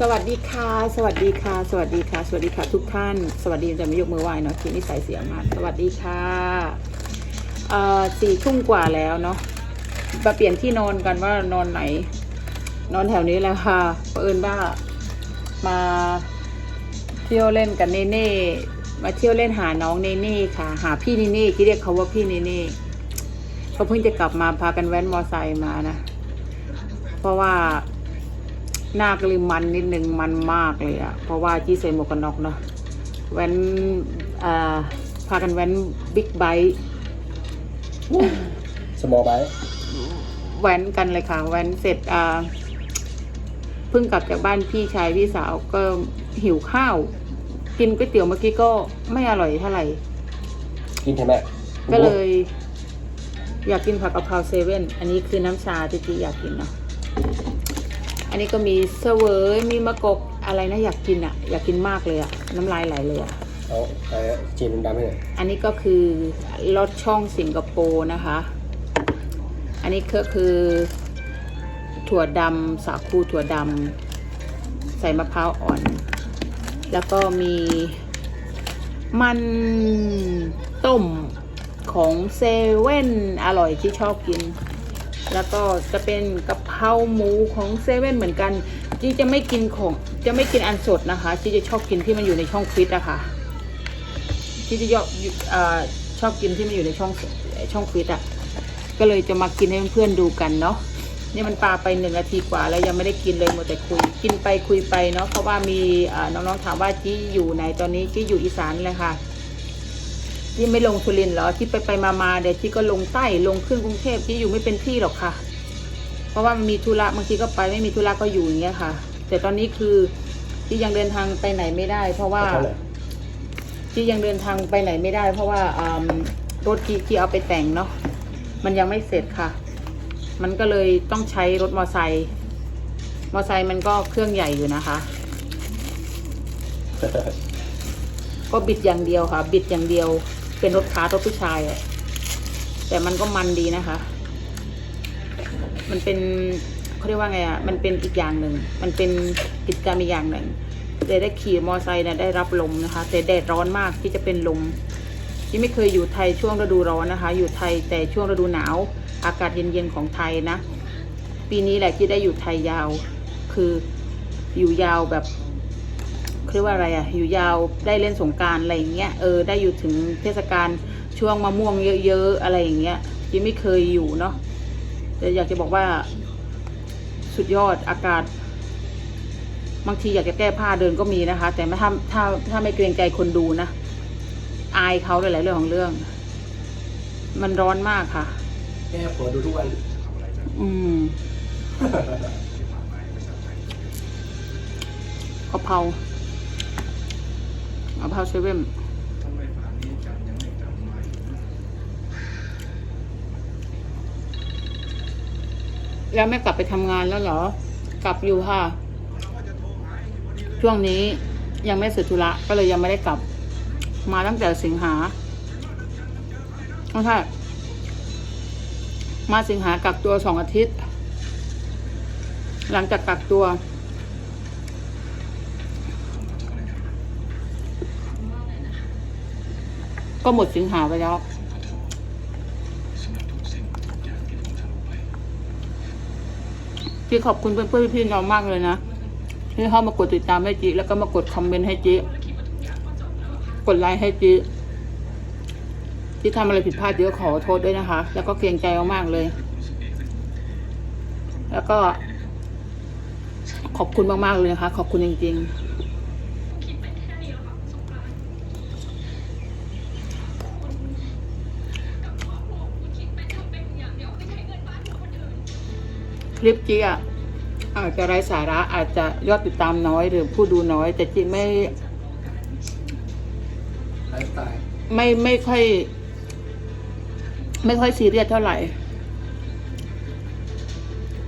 สวัสดีค่ะ สวัสดีค่ะ สวัสดีค่ะ สวัสดีค่ะ ทุกท่าน สวัสดีจะไม่ยกมือไหว้เนาะทีนี้ใส่เสียงมาสวัสดีค่ะเอ่อสี่ทุ่มกว่าแล้วเนาะมาเปลี่ยนที่นอนกันว่านอนไหน นอนแถวนี้แหละค่ะเผอิญว่ามาเที่ยวเล่นกับเนเน่มาเที่ยวเล่นหาน้องเนเน่ค่ะ หาพี่เนเน่ที่เรียกเขาว่าพี่เนเน่เขาเพิ่งจะกลับมาพากันแว้นมอไซค์มานะ เพราะว่า หน้าก็เลยมันนิดนึงมันมากเลยอะเพราะว่าจี้ใส่หมวกกันน็อกเนาะแว้นอ่าพากันแว้นบิ๊กไบค์สมอลไบแว้นกันเลยค่ะ แว้นเสร็จอ่าเพิ่งกลับจากบ้านพี่ชายพี่สาวก็หิวข้าว กินก๋วยเตี๋ยวเมื่อกี้ก็ไม่อร่อยเท่าไหร่ กินใช่ไหมก็เลย อยากกินผักกะเพราเซเว่นอันนี้คือน้ำชาที่จีอยากกินเนาะอั นนี้ก็มีเสวยมีมะกอกอะไรนะอยากกินอะอยากกินมากเลยอะน้ำลายไหลเลยอะเอาไอ้จีนดำๆให้หน่อยอันนี้ก็คือรสช่องสิงคโปร์นะคะ อันนี้ก็คือ ถั่วดำสาคูถั่วดำใส่มะพร้าวอ่อน แล้วก็มีมันต้มของเซเว่นอร่อยที่ชอบกิน แล้วก็จะเป็นกะเพราหมูของเซเว่นเหมือนกันจีจะไม่กินของจะไม่กินอันสดนะคะจีจะชอบกินที่มันอยู่ในช่องฟิตอะค่ะที่จะยอบชอบกินที่มันอยู่ในช่องช่องฟิตอะก็เลยจะมากินให้เพื่อนๆดูกันเนาะนี่มันปลาไปหนึ่งนาทีกว่าแล้วยังไม่ได้กินเลยมัวแต่คุย กินไปคุยไปเนาะเพราะว่ามีน้องๆถามว่าจี้อยู่ไหนตอนนี้จี้อยู่อีสานเลยค่ะ จี้ไม่ลงสุรินทร์เหรอที่ไปไปมามาๆเดี๋ยวจี้ก็ลงใต้ลงขึ้นกรุงเทพจี้อยู่ไม่เป็นที่หรอกค่ะ เพราะว่ามันมีธุระบางทีก็ไปไม่มีธุระก็อยู่อย่างเงี้ยค่ะ แต่ตอนนี้คือที่ยังเดินทางไปไหนไม่ได้ เพราะว่าเท่าไหร่ที่ยังเดินทางไปไหนไม่ได้ เพราะว่าอืมรถที่ที่เอาไปแต่งเนาะมันยังไม่เสร็จค่ะ มันก็เลยต้องใช้รถมอไซค์มอไซค์มันก็เครื่องใหญ่อยู่นะคะ ก็บิดอย่างเดียวค่ะ บิดอย่างเดียว เป็นรถคาร์ทรถผู้ชายอะแต่มันก็มันดีนะคะ มันเป็นเขาเรียกว่าไงอะมันเป็นอีกอย่างหนึ่ง มันเป็นกิจกรรมอีกอย่างหนึ่งแต่ได้ขี่มอไซค์นะได้รับลมนะคะ แต่แดดร้อนมากที่จะเป็นลมที่ไม่เคยอยู่ไทยช่วงฤดูร้อนนะคะ อยู่ไทยแต่ช่วงฤดูหนาว อากาศเย็นๆของไทยนะ ปีนี้แหละที่ได้อยู่ไทยยาว คืออยู่ยาวแบบ เขาเรียกว่าอะไรอะอยู่ยาวได้เล่นสงกรารอะไรอย่างเงี้ยเออได้อยู่ถึงเทศกาลช่วงมะม่วงเยอะๆอะไรอย่างเงี้ยที่ไม่เคยอยู่เนาะแต่อยากจะบอกว่า สุดยอดอากาศบางทีอยากจะแก้ผ้าเดินก็มีนะคะ แต่ไม่ถ้าถ้าถ้าไม่เกรงใจคนดูนะอายเขาหลายๆเรื่องของเรื่อง มันร้อนมากค่ะแค่ผัวดูทุกวันอืมกะเพรากะเพราเซเว่นแล้วไม่กลับไปทำงานแล้วเหรอ กลับอยู่ค่ะ ช่วงนี้ยังไม่เสร็จธุระก็เลยยังไม่ได้กลับ มาตั้งแต่สิงหาไม่ใช่มาสิงหากักตัวสองอาทิตย์ หลังจากกักตัว ก็หมดสิงหาไปแล้วที่ขอบคุณเพื่อนๆพี่ๆน้องมากเลยนะที่เข้ามากดติดตามให้จีแล้วก็มากดคอมเมนต์ให้จีกดไลค์ให้จีที่ทำอะไรผิดพลาดเยอะขอโทษด้วยนะคะ แล้วก็เกรงใจมากๆเลย แล้วก็ ขอบคุณมากๆเลยนะคะ ขอบคุณจริงๆ คลิปจีอะอาจจะไร้สาระอาจจะยอดติดตามน้อยหรือผู้ดูน้อย แต่จีไม่ไลฟ์สไตล์ไม่ไม่ค่อย ไม่ค่อยซีเรียสเท่าไหร่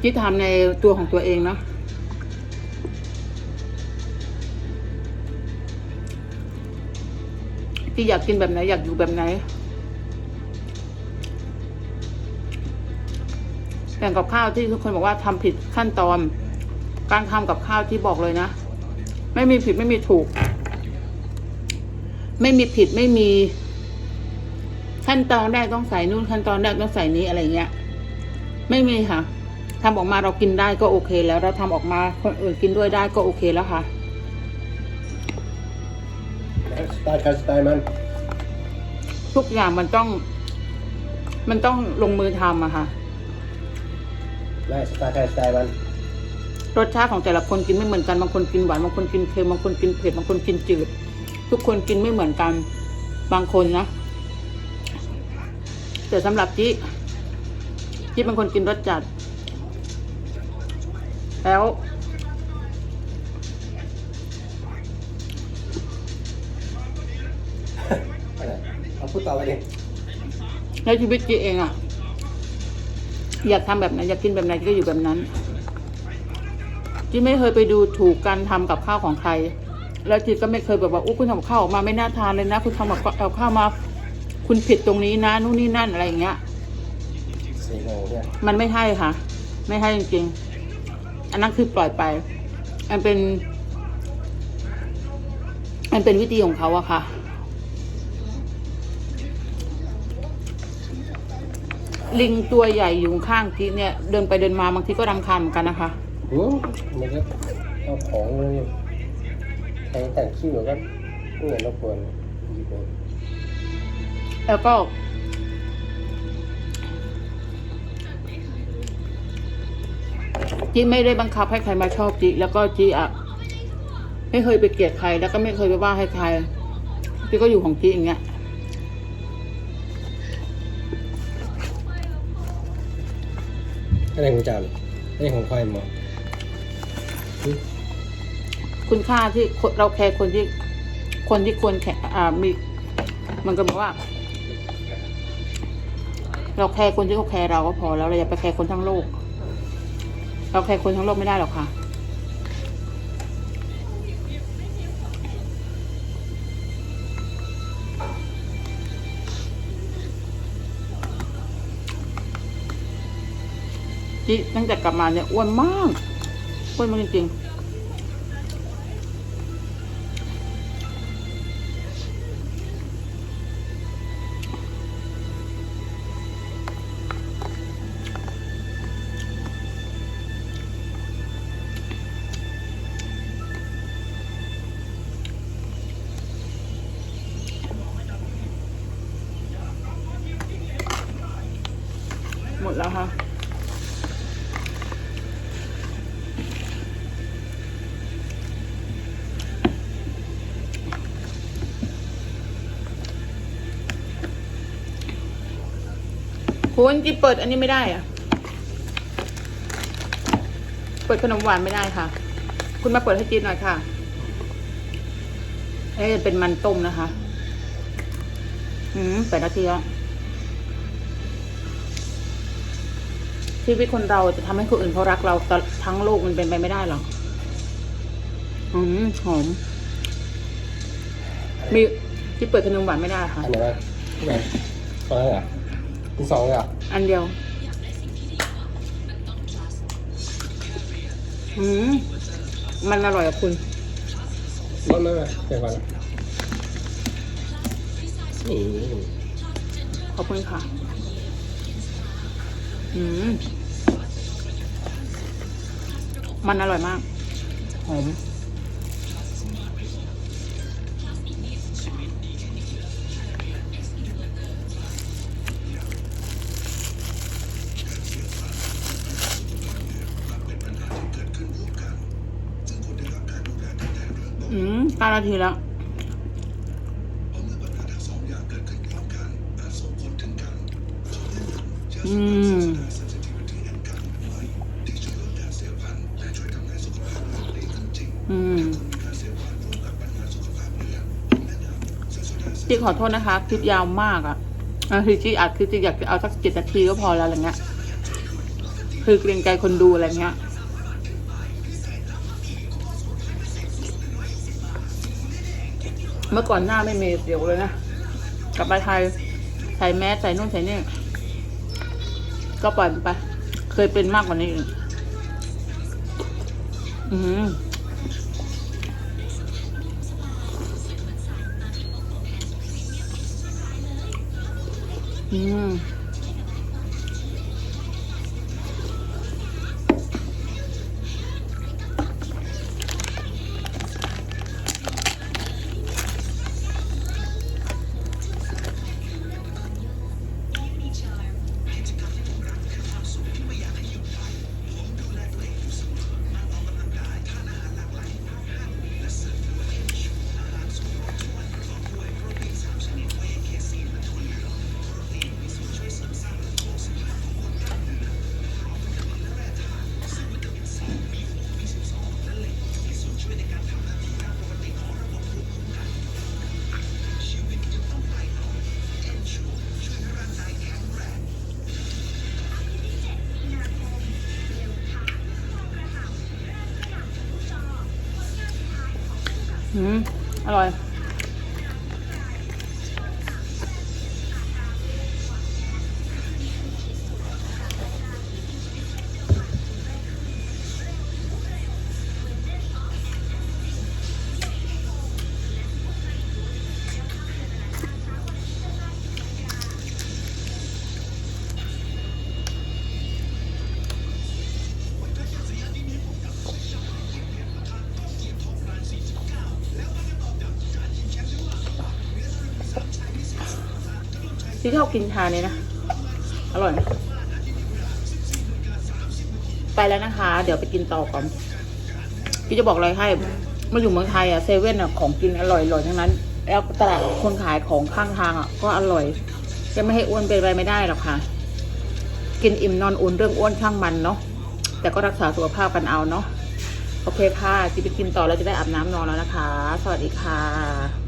ที่ทำในตัวของตัวเองเนาะที่อยากกินแบบไหน อยากอยู่แบบไหน แต่กับข้าวที่ทุกคนบอกว่าทำผิดขั้นตอน การทำกับข้าวที่บอกเลยนะ ไม่มีผิดไม่มีถูก ไม่มีผิดไม่มี ขั้นตอนแรกต้องใส่นู่นขั้นตอนแรกต้องใส่นี้อะไรเงี้ย ไม่มีค่ะทำออกมาเรากินได้ก็โอเค แล้วเราทำออกมาคนอื่นกินด้วยได้ก็โอเคแล้วค่ะสไตล์ใครสไตล์มันทุกอย่างมันต้อง มันต้องลงมือทำอะค่ะ ไม่สไตล์ใครสไตล์มันรสชาติของแต่ละคนกินไม่เหมือนกันบางคนกินหวานบางคนกินเค็มบางคนกินเผ็ดบางคนกินจืด ทุกคนกินไม่เหมือนกันบางคนนะแต่สำหรับจิจิเป็นคนกินรสจัด แล้วอะไรเอาพูดต่อไปดิในชีวิตจีเองอะ อยากทำแบบไหนอยากกินแบบไหนก็อยู่แบบนั้นจีไม่เคยไปดูถูกการทำกับข้าวของใคร แล้วจีก็ไม่เคยแบบว่าอู้คุณทำกับข้าวออกมาไม่น่าทานเลยนะ คุณทำกับเอาข้าวมา คุณผิดตรงนี้นะนู่นนี่นั่นอะไรอย่างเงี้ยสี่โมงเนี่ยมันไม่ใช่ค่ะ ไม่ใช่จริงๆ อันนั้นคือปล่อยไป อันเป็น อันเป็นวิธีของเขาอะค่ะ ลิงตัวใหญ่อยู่ข้างทีเนี่ย เดินไปเดินมาบางทีก็รำคาญเหมือนกันนะคะหือมันก็เอาของเลยใครแต่งขี้หนูก็ไม่เห็นรบกวนหยิบเลยแล้วก็ จีไม่ได้บังคับให้ใครมาชอบจีแล้วก็จีอะ ไม่เคยไปเกลียดใครแล้วก็ไม่เคยไปว่าให้ใครจีก็อยู่ของจีอย่างเงี้ย อะไรของจานอะไรของใครหมอคุณค่าที่คนเราแคร์คนที่คนที่ควรแคร์อ่ามี มันก็บอกว่า เราแคร์คนที่เขาแคร์เราก็พอแล้วเราอย่าไปแคร์คนทั้งโลก เราแคร์คนทั้งโลกไม่ได้หรอกค่ะ จิตั้งแต่กลับมาเนี่ยอ้วนมากอ้วนมากจริงๆ คุณจีเปิดอันนี้ไม่ได้อะเปิดขนมหวานไม่ได้ค่ะ คุณมาเปิดให้จีนหน่อยค่ะเอ้ยเป็นมันต้มนะคะอืมแปดนาทีแล้วชีวิตคนเราจะทำให้คนอื่นเขารักเราตทั้งโลกมันเป็นไปไม่ได้หรอกอืมหอม มีที่เปิดขนมหวานไม่ได้ค่ะอันไหนวะอันไหนสองเลยเหรอ มีสองเลยเหรออันเดียวอืมมันอร่อยอะคุณไม่ไม่ไม่เดี๋ยวก่อนนะนี่ขอบคุณค่ะ อืม มันอร่อยมากหอม นาทีแล้วอืมอืมจีขอโทษนะคะ คลิปยาวมากอะ่ะคือจีอัดคือจีอยากจะเอาสักเจ็ดนาทีก็พอแล้วอะไรเงี้ย คือเกรงใจคนดูอะไรเงี้ย เมื่อก่อนหน้าไม่เมเสียวเลยนะ กลับมาไทยใส่แมสใส่นู่นใส่นี่ ก็ปล่อยมันไป เคยเป็นมากกว่านี้อีกอืมอืม อร่อย ที่ชอบกินทานเนี่ยนะ อร่อยไปแล้วนะคะ เดี๋ยวไปกินต่อก่อนพี่จะบอกอะไรให้มาอยู่เมืองไทยอะเซเว่นอะของกินอร่อยๆทั้งนั้น แล้วตลาดคนขายของข้างทางอะก็อร่อย จะไม่ให้อ้วนเป็นไปไม่ได้หรอกค่ะ กินอิ่มนอนอุ่นเรื่องอ้วนช่างมันเนาะแต่ก็รักษาสุขภาพกันเอาเนาะโอเคค่ะจะไปกินต่อแล้วจะได้อาบน้ำนอนแล้วนะคะ สวัสดีค่ะ